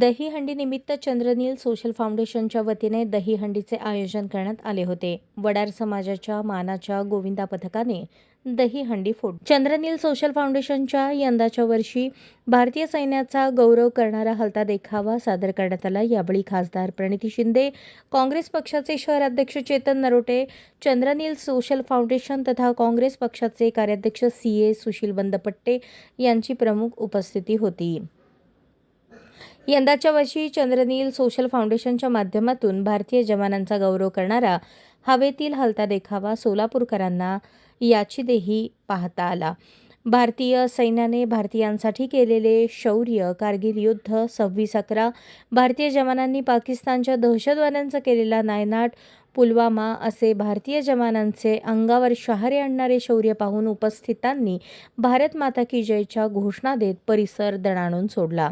दहीहंडी निमित्त चंद्रनील सोशल फाउंडेशनच्या वतीने दहीहंडीचे आयोजन करण्यात आले होते. वडार समाजाच्या मानाच्या गोविंदा पथकाने दहीहंडी फोड चंद्रनील सोशल फाउंडेशनच्या यंदाच्या वर्षी भारतीय सैन्याचा गौरव करणारा हलता देखावा सादर करण्यात आला. यावेळी खासदार प्रणिती शिंदे काँग्रेस पक्षाचे शहर अध्यक्ष चेतन नरोटे चंद्रनील सोशल फाउंडेशन तथा काँग्रेस पक्षाचे कार्याध्यक्ष सी ए सुशील बंदपट्टे यांची प्रमुख उपस्थिती होती. यंदाच्या वर्षी चंद्रनील सोशल फाउंडेशनच्या माध्यमातून भारतीय जवानांचा गौरव करणारा हवेतील हलता देखावा सोलापूरकरांना याचीदेही पाहता आला. भारतीय सैन्याने भारतीयांसाठी केलेले शौर्य कारगिल युद्ध सव्वीस अकरा भारतीय जवानांनी पाकिस्तानच्या दहशतवाद्यांचा केलेला नायनाट पुलवामा असे भारतीय जवानांचे अंगावर शहारे आणणारे शौर्य पाहून उपस्थितांनी भारत माता की जयच्या घोषणा देत परिसर दणाणून सोडला.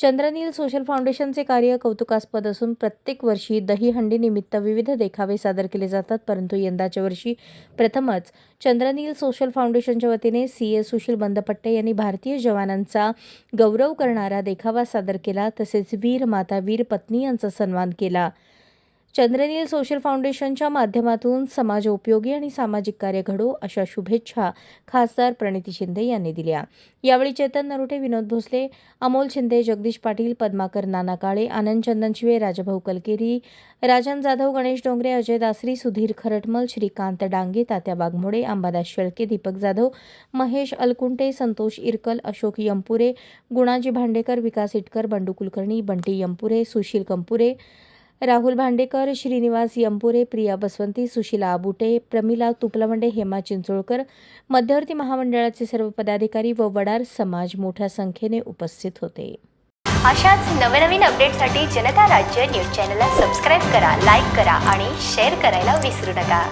चंद्रनील सोशल फाउंडेशनचे कार्य कौतुकास्पद असून प्रत्येक वर्षी दहीहंडीनिमित्त विविध देखावे सादर केले जातात परंतु यंदाच्या वर्षी प्रथमच चंद्रनील सोशल फाउंडेशनच्या वतीने सी ए सुशील बंदपट्टे यांनी भारतीय जवानांचा गौरव करणारा देखावा सादर केला तसेच वीर माता वीर पत्नी यांचा सन्मान केला. चंद्रनील सोशल फाउंडेशनच्या माध्यमातून समाजोपयोगी आणि सामाजिक कार्य घडो अशा शुभेच्छा खासदार प्रणिती शिंदे यांनी दिल्या. यावेळी चेतन नरोटे विनोद भोसले अमोल शिंदे जगदीश पाटील पद्माकर नाना काळे आनंद चंदनशिवे राजाभाऊ कलकेरी राजन जाधव गणेश डोंगरे अजय दासरी सुधीर खरटमल श्रीकांत डांगे तात्या वाघमोडे अंबादास शेळके दीपक जाधव महेश अलकुंटे संतोष इरकल अशोक यंपुरे गुणाजी भांडेकर विकास इटकर बंडू कुलकर्णी बंटी यंपुरे सुशील कंपुरे राहुल भांडेकर श्रीनिवास यंपुरे प्रिया बसवंती सुशीला आबुटे प्रमिला तुपलवंडे हेमा चिंचोळकर मध्यवर्ती महामंडळाचे सर्व पदाधिकारी व वडार समाज मोठ्या संख्येने उपस्थित होते. अशाच नवनवीन अपडेटसाठी जनता राज्य न्यूज चॅनलला सबस्क्राईब करा लाईक करा आणि शेअर करायला विसरू नका.